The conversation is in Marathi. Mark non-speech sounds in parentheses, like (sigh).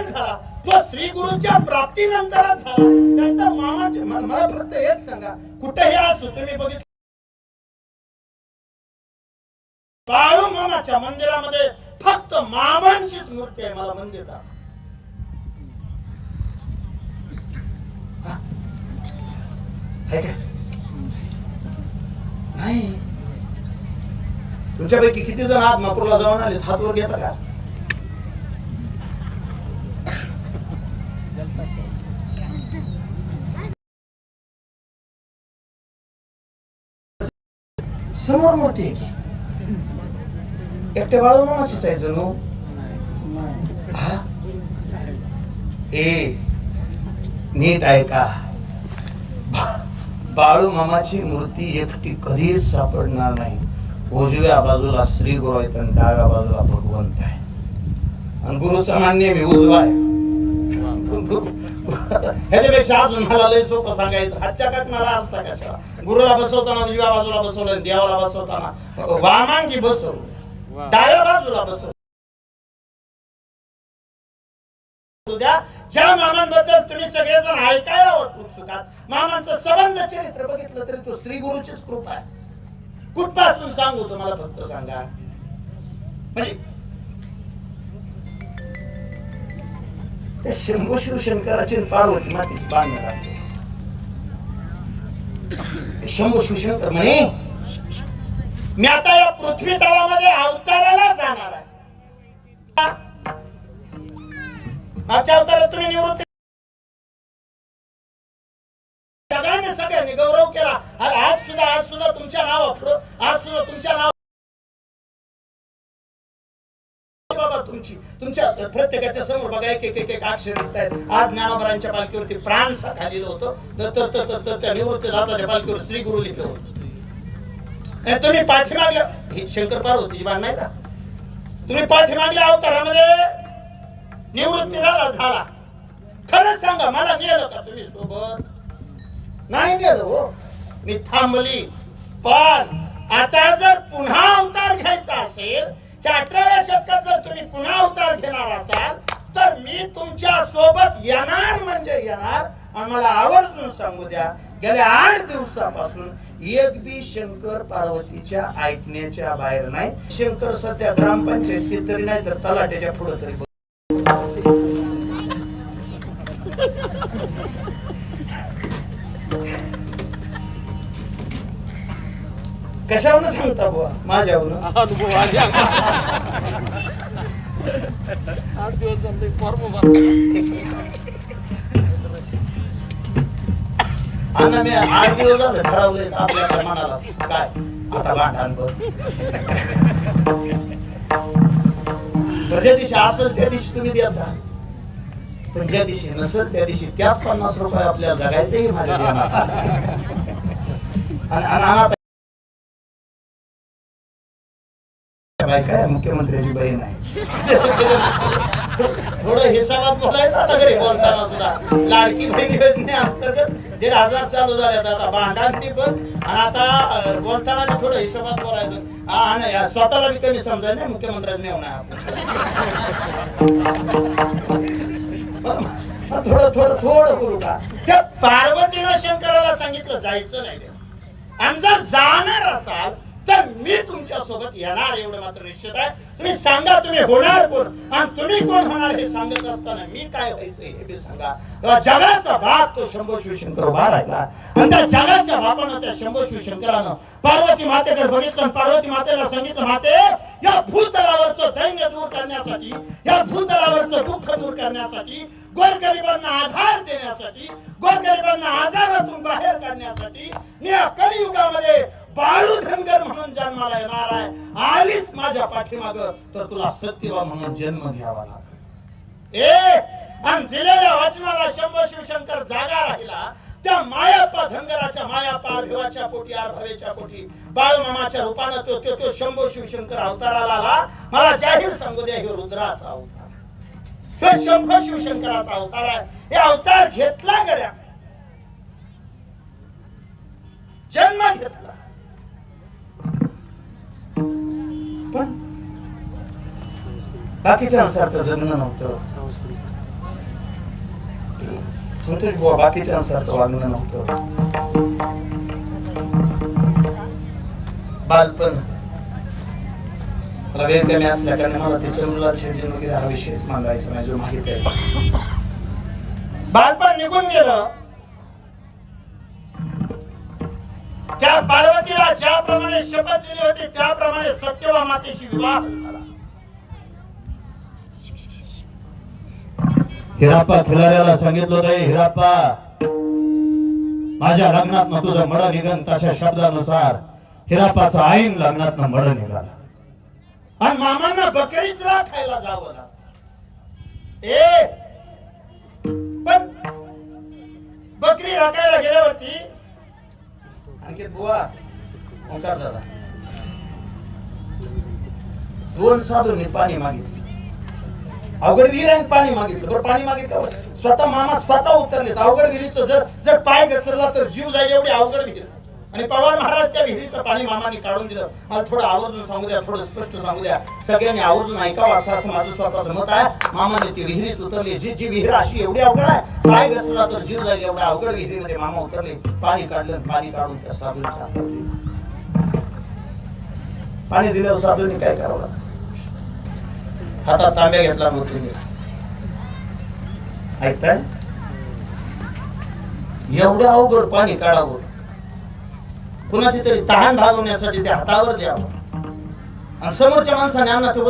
निर्माण झाला. तो श्री गुरुच्या प्राप्तीनंतरच झाला. त्यांचा मामाचे मला फक्त हेच सांगा. कुठेही असू तुम्ही बघितलं बाळू मामाच्या मंदिरामध्ये फक्त मामांचीच मूर्ती आहे. मला मंदिर दाखव. हा? नाही. तुमच्यापैकी किती जण आत्मापूरला जाऊन आले हात वर घेता का? समोर मूर्ती आहे की? एकट्या बाळू मामाचीच आहे जणू हा? ए नीट आहे का बाळू मामाची मूर्ती एकटी कधीच सापडणार नाही. उजव्या बाजूला श्री गुरु आहेत आणि डाव्या बाजूला भगवंत आहे. आणि गुरुचं मान्य मी उजवा आहे. (laughs) ह्याच्यापेक्षा अजून मला लय सोपं सांगायचं. आजच्या काळात मला अर्थ कशा गुरुला बसवताना उजव्या बाजूला बसवलं देवाला बसवताना. वामांगी बसवलं. डाव्या बाजूला बसवलं. द्या ज्या मामांबद्दल तुम्ही सगळेजण ऐकायला उत्सुकात मामांचं सबंध चरित्र बघितलं तरी तो श्री गुरुचीच कृपा आहे. कुठपासून सांगू तुम्हाला फक्त सांगा? म्हणजे त्या शंभू शिवशंकराची आणि पार्वती मातेची बांधणं लागते शंभू शिवशंकर म्हणे मी आता या पृथ्वी तळामध्ये अवताराला जाणार आहे. मागच्या अवतारात तुम्ही निवृत्ती बाबा तुमची तुमच्या प्रत्येकाच्या समोर बघा एक एक एक एक अक्षर आहेत आज ज्ञानोबरांच्या पालखीवरती प्राण खालीलं होतं. तर तर तर तर- तर त्या निवृत्ती दादाच्या पालखीवर श्री गुरु लिहिलं होतं. तुम्ही पाठीमागल्या ही शंकर पार्वतीची बाण नाही का? तुम्ही पाठीमागल्या अवतारामध्ये निवृत्ती झाला झाला. खरंच सांगा मला गेलं का तुम्ही सोबत? नाही गेलो हो. मी थांबली. पण आता जर पुन्हा अवतार घ्यायचा असेल त्या अठराव्या शतकात जर तुम्ही पुन्हा अवतार घेणार असाल तर मी तुमच्यासोबत येणार म्हणजे येणार. आणि मला आवर्जून सांगू द्या गेल्या आठ दिवसापासून एक बी शंकर पार्वतीच्या ऐकण्याच्या बाहेर नाही. शंकर सध्या ग्रामपंचायतीत तरी नाही तर तलाट्याच्या पुढे तरी कशावरून सांगता बुवा? आले आठ दिवस चालले फॉर्म आणि मी आठ दिवस झाले ठरवले आपल्या मनाला. काय? आता भांडण बघ. ज्या दिवशी असेल त्या दिवशी तुम्ही द्याचा पण ज्या दिवशी नसेल त्या दिवशी त्याच पन्नास रुपये आपल्याला जगायचंही माझ्या. आणि आणि (laughs) आता बायका आहे, मुख्यमंत्र्याची बहीण आहे थोडं हिसाबात बोलायचा ना घरी बोलताना सुद्धा. लाडकी बहीण योजनेअंतर्गत दीड हजार चालू झाल्यात आता. भांडांनी पण आणि आता बोलताना बी थोडं हिशोबात बोलायचं. हा, आणि स्वतःला बी कमी समजायला नाही मुख्यमंत्र्याचं नेऊ नाही आपण (laughs) थोडं थोडं थोडं बोलू का? त्या पार्वतीनं शंकराला सांगितलं जायचं नाही. आणि जर जाणार असाल तर मी तुमच्यासोबत येणार एवढं मात्र निश्चित आहे. तुम्ही सांगा तुम्ही होणार कोण? आणि तुम्ही कोण होणार हे सांगत असताना मी काय व्हायचं हे बी सांगा. तेव्हा जगाचा बाप तो शंभो शिवशंकर उभा राहिला. आणि त्या जगाच्या बापानं त्या शंभो शिवशंकरानं पार्वती मातेकडे बघितलं आणि पार्वती मातेला सांगितलं माते या भूतलावरचं दैन्य दूर करण्यासाठी या भूतलावरचं दुःख दूर करण्यासाठी गोरगरिबांना आधार देण्यासाठी गोरगरिबांना आजारातून बाहेर काढण्यासाठी मी या कलियुगामध्ये बाळू धनगर म्हणून जन्माला येणार आहे. आलीच माझ्या पाठीमाग. तर तुला सत्यवा म्हणून जन्म घ्यावा लागेल. ए आणि दिलेल्या वाचनाला शंभर शिवशंकर जागा राहिला. त्या मायाप्पा धनगराच्या मायाप्पा भिवाच्या पोटी अर्भवेच्या पोटी बाळूमामाच्या रूपानं तो तो तो शंभर शिवशंकर अवताराला आला. मला जाहीर सांगू द्या हे रुद्राचा अवतार. हे शंभर शिवशंकराचा अवतार आहे. हे अवतार घेतला गड्या. पण बाकीच्या सारखं जगणं नव्हतं. संतोष बुवा बाकीच्यांसारखं वागणं नव्हतं. बालपण. मला वेळ कमी असल्या कारण मला त्याच्या चंद्रलाल शेट्टी वगैरे हा विषयच मांडायचा नाही माहीत आहे. बालपण निघून गेलं. त्या पार्वतीला ज्याप्रमाणे शपथ दिली होती त्याप्रमाणे सत्यवा मातेशी विवाह झाला. हिराप्पा खिलाऱ्याला सांगितलं होतं हिराप्पा माझ्या लग्नात तुझं मड निघन तशा शब्दानुसार हिराप्पाचा आईन लग्नात मड निघाला. आणि मामांना बकरीचला खायला जावं ए पण बकरी राखायला गेल्यावरती आणखी बुवा ओंकार दादा दोन साधूंनी पाणी मागितले. अवघड विहिराने पाणी मागितलं. बरं पाणी मागितलं स्वतः मामा स्वतः उतरले अवघड विहिरीचं जर जर पाय घसरला तर जीव जाईल एवढी अवघड विहीर. आणि पवार महाराज त्या विहिरीचं पाणी मामाने काढून दिलं. मला थोडं आवर्जून सांगू द्या थोडं स्पष्ट सांगू द्या. सगळ्यांनी आवर्जून ऐकावं असं असं माझं स्वतःचं मत आहे. मामाने ती विहिरीत उतरली. जी जी विहीर अशी एवढी अवघड आहे पाय घसरला तर जीव जाईल एवढ्या अवघड विहिरीमध्ये मामा उतरले. पाणी काढलं पाणी काढून त्या साधूंच्या दिलं. पाणी दिल्यावर साधूंनी काय करावं हातात तांब्या घेतला मग तुम्ही. ऐकताय? एवढं अवघड पाणी काढावं. कुणाची तरी तहान भागवण्यासाठी ते हातावर द्यावं. आणि समोरच्या माणसाने अन्ना ते